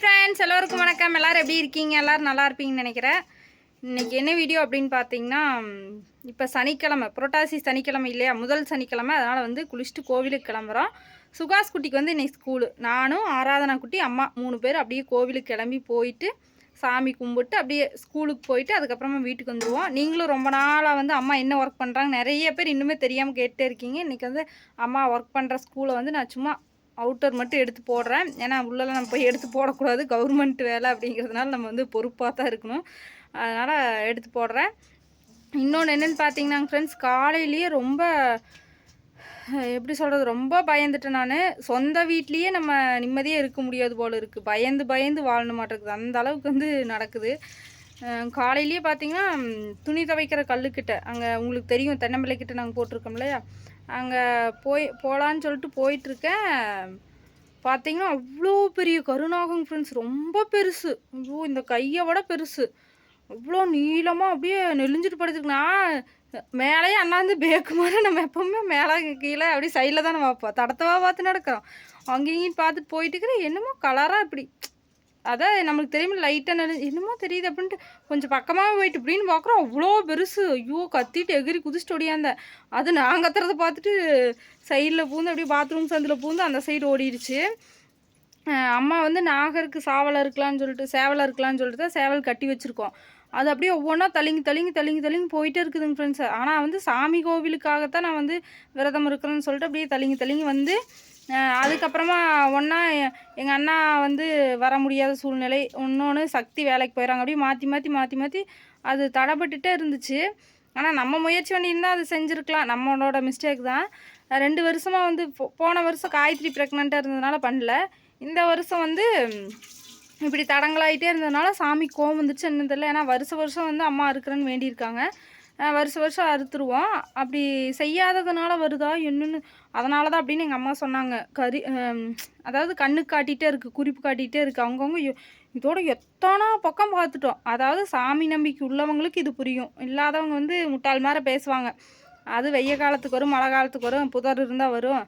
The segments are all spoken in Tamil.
ஃப்ரெண்ட்ஸ் எல்லோருக்கும் வணக்கம். எல்லோரும் எப்படி இருக்கீங்க? எல்லோரும் நல்லா இருப்பீங்கன்னு நினைக்கிறேன். இன்றைக்கி என்ன வீடியோ அப்படின்னு பார்த்தீங்கன்னா இப்போ சனிக்கிழமை புரட்டாசி சனிக்கிழமை இல்லையா? முதல் சனிக்கிழமை அதனால் வந்து குளிச்சுட்டு கோவிலுக்கு கிளம்புறோம். சுகாஸ் குட்டிக்கு வந்து இன்றைக்கி ஸ்கூலு நானும் ஆராதனா குட்டி அம்மா மூணு பேர் அப்படியே கோவிலுக்கு கிளம்பி போயிட்டு சாமி கும்பிட்டு அப்படியே ஸ்கூலுக்கு போயிட்டு அதுக்கப்புறமா வீட்டுக்கு வந்துடுவோம் நீங்களும் ரொம்ப நாளாக வந்து அம்மா என்ன ஒர்க் பண்ணுறாங்க நிறைய பேர் இன்னுமே தெரியாமல் கேட்டே இருக்கீங்க. இன்றைக்கி வந்து அம்மா ஒர்க் பண்ணுற ஸ்கூலை வந்து நான் சும்மா அவுட்டர் மட்டும் எடுத்து போடுறேன். ஏன்னா உள்ளெல்லாம் நம்ம போய் எடுத்து போடக்கூடாது. கவர்மெண்ட் வேலை அப்படிங்கிறதுனால நம்ம வந்து பொறுப்பாக தான் இருக்கணும். அதனால் எடுத்து போடுறேன். இன்னொன்று என்னென்னு பார்த்தீங்கன்னா ஃப்ரெண்ட்ஸ் காலையிலேயே ரொம்ப எப்படி சொல்கிறது ரொம்ப பயந்துட்டேன் நான். சொந்த வீட்லேயே நம்ம நிம்மதியாக இருக்க முடியாது போல் இருக்குது பயந்து பயந்து வாழணும் மாட்டேங்குது. அந்த அளவுக்கு வந்து நடக்குது. காலையிலேயே பார்த்தீங்கன்னா துணி துவைக்கிற கல்லுக்கிட்ட. அங்கே உங்களுக்கு தெரியும் தென்னம்பிள்ளைக்கிட்ட நாங்கள் போட்டிருக்கோம் இல்லையா? அங்கே போய் போகலான்னு சொல்லிட்டு போயிட்டுருக்கேன். பார்த்தீங்கன்னா அவ்வளோ பெரிய கருநாகம் ஃப்ரெண்ட்ஸ் ரொம்ப பெருசு. ஐயோ இந்த கையை விட பெருசு. அவ்வளோ நீளமாக அப்படியே நெளிஞ்சிட்டு படுத்துருக்கு. நான் மேலேயே அண்ணாந்து பேக்கு மாதிரி நம்ம எப்பவுமே மேலே கீழே அப்படியே சைடில் தானே பார்ப்போம். தடத்தவா பார்த்து நடக்கிறோம். அங்கேயும் பார்த்துட்டு போயிட்டு இருக்கிறேன். என்னமோ கலராக இப்படி. அதான் நம்மளுக்கு தெரியுமா லைட்டாக நெளி என்னமோ தெரியுது அப்படின்ட்டு கொஞ்சம் பக்கமாக போயிட்டு இப்படின்னு பார்க்குறோம் அவ்வளோ பெருசு. ஐயோ கத்திட்டு எகிரி குதிச்சுட்டு ஓடியாந்தேன். அது நான் கத்துறத பார்த்துட்டு சைடில் பூந்து அப்படியே பாத்ரூம் சந்தில் பூந்து அந்த சைடு ஓடிடுச்சு. அம்மா வந்து நாகருக்கு சாவலை இருக்கலாம்னு சொல்லிட்டு சேவலை இருக்கலாம்னு சொல்லிட்டு தான் சேவல் கட்டி வச்சுருக்கோம். அது அப்படியே ஒவ்வொன்றா தள்ளிங்கி தள்ளிங்கி தள்ளிங்கி தள்ளிங்கி போயிட்டே இருக்குதுங்க ஃப்ரெண்ட்ஸ் ஆனால் வந்து சாமி கோவிலுக்காகத்தான் நான் வந்து விரதம் இருக்கிறேன்னு சொல்லிட்டு அப்படியே தள்ளிங்கி தள்ளிங்கி வந்து அதுக்கப்புறமா ஒன்றா எங்கள் அண்ணா வந்து வர முடியாத சூழ்நிலை. இன்னொன்று சக்தி வேலைக்கு போயிடறாங்க அப்படியே மாற்றி மாற்றி மாற்றி மாற்றி அது தடைப்பட்டுட்டே இருந்துச்சு. ஆனால் நம்ம முயற்சி பண்ணியிருந்தால் அது செஞ்சுருக்கலாம். நம்மளோட மிஸ்டேக் தான். ரெண்டு வருஷமாக வந்து போ- போன வருஷம் காயத்ரி ப்ரெக்னெண்ட்டாக இருந்ததுனால பண்ணல. இந்த வருஷம் வந்து இப்படி தடங்களாயிட்டே இருந்ததுனால சாமி கோவம் வந்துச்சு என்ன தெரியல. ஏன்னா வருஷ வருஷம் வந்து அம்மா இருக்கிறேன்னு வேண்டியிருக்காங்க. வருஷ வருஷம் அறுத்துருவோம். அப்படி செய்யாததுனால வருதா என்னென்னு அதனால தான் அப்படின்னு எங்கள் அம்மா சொன்னாங்க. கறி அதாவது கண்ணுக்கு காட்டிகிட்டே இருக்குது குறிப்பு காட்டிகிட்டே இருக்குது அவங்கவுங்க இதோட எத்தனா பக்கம் பார்த்துட்டோம் அதாவது சாமி நம்பிக்கை உள்ளவங்களுக்கு இது புரியும். இல்லாதவங்க வந்து முட்டாள் மாதிரி பேசுவாங்க. அது வெய்ய காலத்துக்கு வரும் மழை காலத்துக்கு வரும் புதர் இருந்தால் வரும்.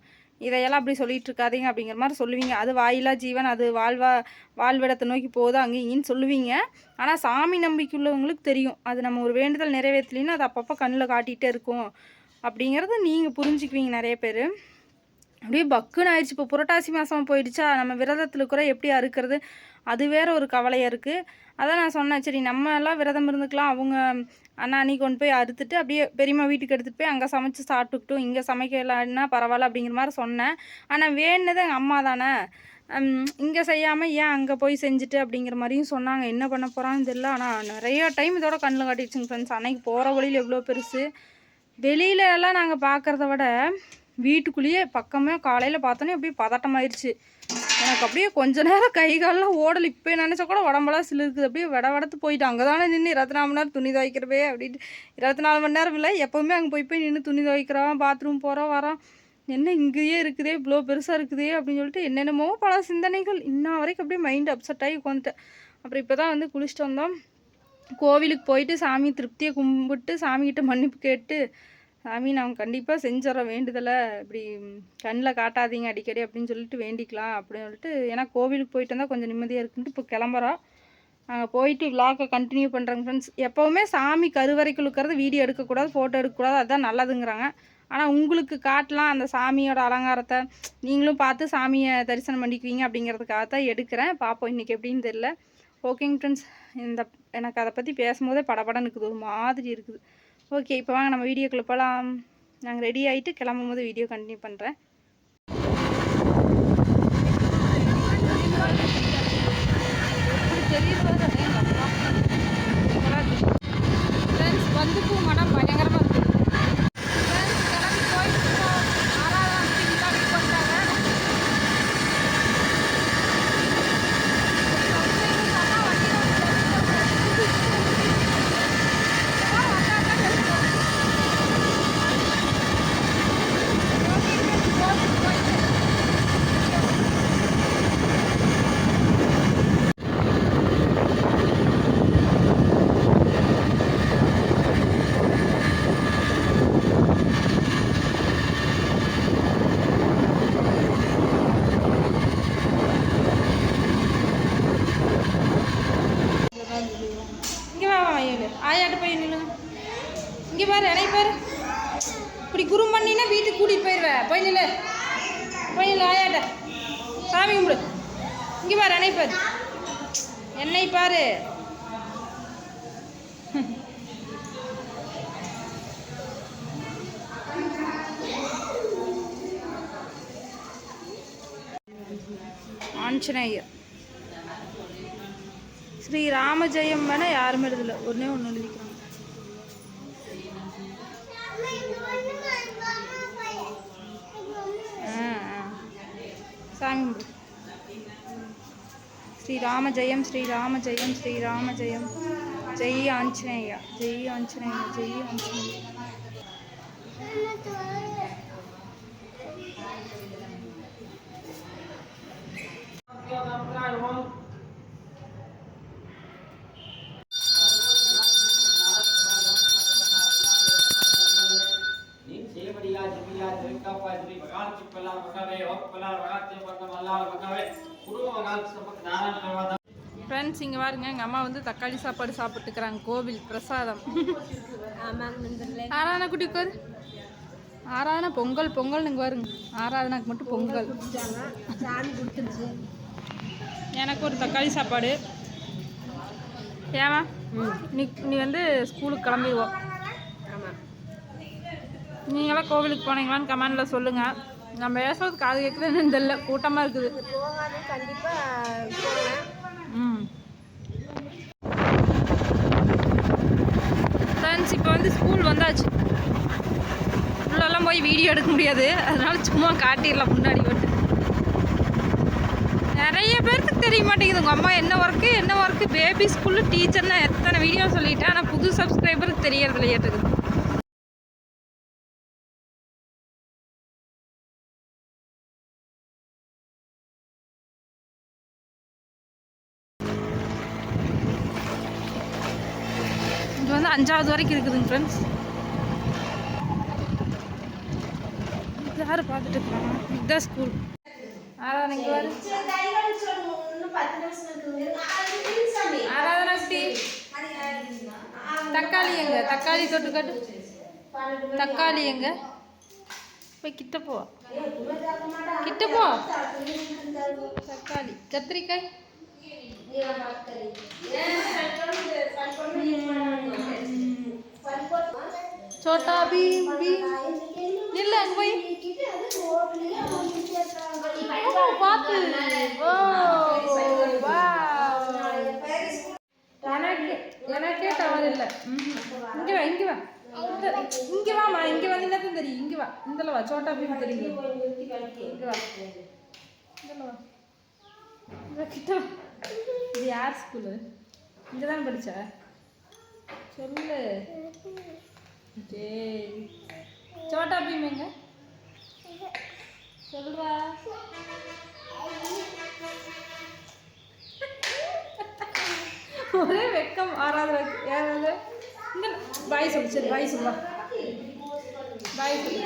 இதையெல்லாம் அப்படி சொல்லிட்டு இருக்காதீங்க அப்படிங்கிற மாதிரி சொல்லுவீங்க. அது வாயிலா ஜீவன் அது வாழ்வா வாழ்விடத்தை நோக்கி போகுது அங்கே இங்கேன்னு சொல்லுவீங்க. ஆனால் சாமி நம்பிக்கை உள்ளவங்களுக்கு தெரியும். அது நம்ம ஒரு வேண்டுதல் நிறைவேற்றலைன்னா அது அப்பப்போ கண்ணில் காட்டிகிட்டே இருக்கும். அப்படிங்கிறத நீங்கள் புரிஞ்சுக்குவீங்க நிறைய பேர். அப்படியே பக்குன்னு ஆயிடுச்சு. இப்போ புரட்டாசி மாதம் போயிடுச்சா? நம்ம விரதத்தில் கூட எப்படி அறுக்கிறது? அது வேற ஒரு கவலையாக இருக்குது அதான் நான் சொன்னேன். சரி நம்ம எல்லாம் விரதம் இருந்துக்கலாம். அவங்க அண்ணா அண்ணி கொண்டு போய் அறுத்துட்டு அப்படியே பெரியம்மா வீட்டுக்கு எடுத்துகிட்டு போய் அங்கே சமைச்சு சாப்பிட்டுக்கிட்டும். இங்கே சமைக்கலான்னா பரவாயில்ல அப்படிங்கிற மாதிரி சொன்னேன். ஆனால் வேணுனது எங்கள் அம்மா தானே. இங்கே செய்யாமல் ஏன் அங்கே போய் செஞ்சுட்டு அப்படிங்கிற மாதிரியும் சொன்னாங்க. என்ன பண்ண போகிறான்னு தெரியல. ஆனால் நிறைய டைம் இதோட கண்ணில் காட்டிடுச்சுங்க ஃப்ரெண்ட்ஸ் அன்னைக்கு போகிற வழியில் எவ்வளோ பெருசு. வெளியில எல்லாம் நாங்கள் பார்க்குறத விட வீட்டுக்குள்ளேயே பக்கமே காலையில் பார்த்தோன்னே அப்படியே பதட்டமாயிருச்சு. எனக்கு அப்படியே கொஞ்ச நேரம் கை காலெலாம் ஓடல். இப்போ நினச்சா கூட உடம்பெல்லாம் சிலிருக்குது. அப்படியே விட வடத்து போயிட்டு அங்கே தானே நின்று இருபத்தி நாலு மணி நேரம் துணி துவைக்கிறவே அப்படின்ட்டு. இருபத்தி நாலு மணி நேரம் இல்லை எப்போவுமே அங்கே போய் போய் நின்று துணி துவைக்கிறோம் பாத்ரூம் போகிறோம் வரோம். என்ன இங்கேயே இருக்குதே இவ்வளோ பெருசாக இருக்குதே அப்படின்னு சொல்லிட்டு என்னென்னமோ பல சிந்தனைகள் இன்ன வரைக்கும் அப்படியே மைண்ட் அப்செட் ஆகி உட்காந்துட்டேன் அப்புறம் இப்போ தான் வந்து குளிச்சுட்டு வந்தோம். கோவிலுக்கு போயிட்டு சாமி திருப்தியை கும்பிட்டு சாமிகிட்ட மன்னிப்பு கேட்டு சாமி நான் கண்டிப்பாக செஞ்சிடறோம் வேண்டுதலை இப்படி கண்ணில் காட்டாதீங்க அடிக்கடி அப்படின்னு சொல்லிட்டு வேண்டிக்கலாம் அப்படின்னு சொல்லிட்டு ஏன்னா கோவிலுக்கு போயிட்டு வந்தால் கொஞ்சம் நிம்மதியாக இருக்குன்ட்டு இப்போ கிளம்புறோம். நாங்கள் போயிட்டு விலாக்கை கண்டினியூ பண்ணுறாங்க ஃப்ரெண்ட்ஸ் எப்போவுமே சாமி கருவறைக்குள் இருக்கிறது வீடியோ எடுக்கக்கூடாது ஃபோட்டோ எடுக்கக்கூடாது அதுதான் நல்லதுங்கிறாங்க. ஆனால் உங்களுக்கு காட்டலாம் அந்த சாமியோட அலங்காரத்தை. நீங்களும் பார்த்து சாமியை தரிசனம் பண்ணிக்குவீங்க அப்படிங்கிறதுக்காக தான் எடுக்கிறேன். பார்ப்போம் இன்றைக்கி எப்படின்னு தெரில ஓகேங்க ஃப்ரெண்ட்ஸ் இந்த எனக்கு அதை பற்றி பேசும்போதே படபடன்னு இருக்குது. ஒரு மாதிரி இருக்குது. ஓகே இப்போ வாங்க நம்ம வீடியோக்குள்ளே போகலாம் நாங்கள் ரெடி ஆகிட்டு கிளம்பும் போது வீடியோ கண்டினியூ பண்ணுறேன் வந்து பூ மனம் பயங்கரமாக இருக்குது கிளம்பி போயிட்டு ஆறாவது வீட்டுக்கு வந்துட்டாங்க நில்லு ஆயாட்ட போய் நில்லு இங்கே பாரு இணை பாரு இப்படி குறும் பண்ணினா வீட்டுக்கு கூட்டிகிட்டு போயிடுவேன் போய் நில்லு. போய் நில்லு ஆயாட்ட. சாமி கும்பிடு. இங்கே பாரு இணை பாரு. என்னை பாரு. ஆஞ்சநேயர். ஸ்ரீ ராமஜெயம் வேணால் யாருமே எழுதல. ஒன்றே ஒன்று எழுதிக்கிறாங்க. श्रीराम जय श्रीराम जय श्रीराम जय। जय आंजने जय आंजने जय आंजने ஃப்ரெண்ட்ஸ் இங்கே பாருங்க எங்கள் அம்மா வந்து தக்காளி சாப்பாடு சாப்பிட்டுக்கிறாங்க. கோவில் பிரசாதம். ஆராதனா குட்டி உட்காரு. ஆராதனா பொங்கல் பொங்கல் இங்கே பாருங்க ஆராதனாக்கு மட்டும் பொங்கல். எனக்கு ஒரு தக்காளி சாப்பாடு. ஏவா நீ நீ வந்து ஸ்கூலுக்கு கிளம்பிடுவோம் நீங்களாம் கோவிலுக்கு போனீங்களான்னு கமெண்டில் சொல்லுங்கள் நம்ம பேசுறது காது கேட்குதுன்னு தெரியல. கூட்டமாக இருக்குது. ம். ஃப்ரெண்ட்ஸ் இப்போ வந்து ஸ்கூல் வந்தாச்சு. உள்ளெல்லாம் போய் வீடியோ எடுக்க முடியாது. அதனால சும்மா காட்டிடலாம் முன்னாடி வந்து. நிறைய பேருக்கு தெரிய மாட்டேங்குது. உங்கள் அம்மா என்ன ஒர்க்கு என்ன ஒர்க்கு பேபி ஸ்கூலு டீச்சர்னா எத்தனை வீடியோ சொல்லிட்டேன். ஆனால் புது சப்ஸ்கிரைபருக்கு தெரியறது இல்லையாட்டுக்குது வந்து அஞ்சாவது வரைக்கும் இருக்குதுங்க ஃப்ரெண்ட்ஸ் யார் பார்த்துட்டு இருக்காங்க இதுதான் ஸ்கூல் ஆராதனா தக்காளி எங்க? தக்காளி தொட்டு கட்டு. தக்காளி எங்க? போய் கிட்ட போ. கிட்ட போ. தக்காளி. கத்திரிக்காய்? சோட்டா பீம் பீம் நில்ல அங்க போய். ஓ, பாத்து ஓ வா எனக்கு எனக்கே டவர் இல்லை. இங்கே வா இங்கே வா. இந்த- இங்க வாமா இங்க வந்து என்னது தெரியும்? இங்க வா. இந்தல வா. சோட்டா பீம் தெரியும் இங்க வா. இந்தல வா. இங்க கிட்ட வா. இது யார் ஸ்கூலு இங்கே தான் படித்தா சொல்லு. சரி சோட்டா பீம் எங்க? சொல்றா. ஒரே வெக்கம் ஆறாவது யாராவது இந்த பாய் சொல்லு சரி பாய் சொல்லுவா பாய் சொல்லு.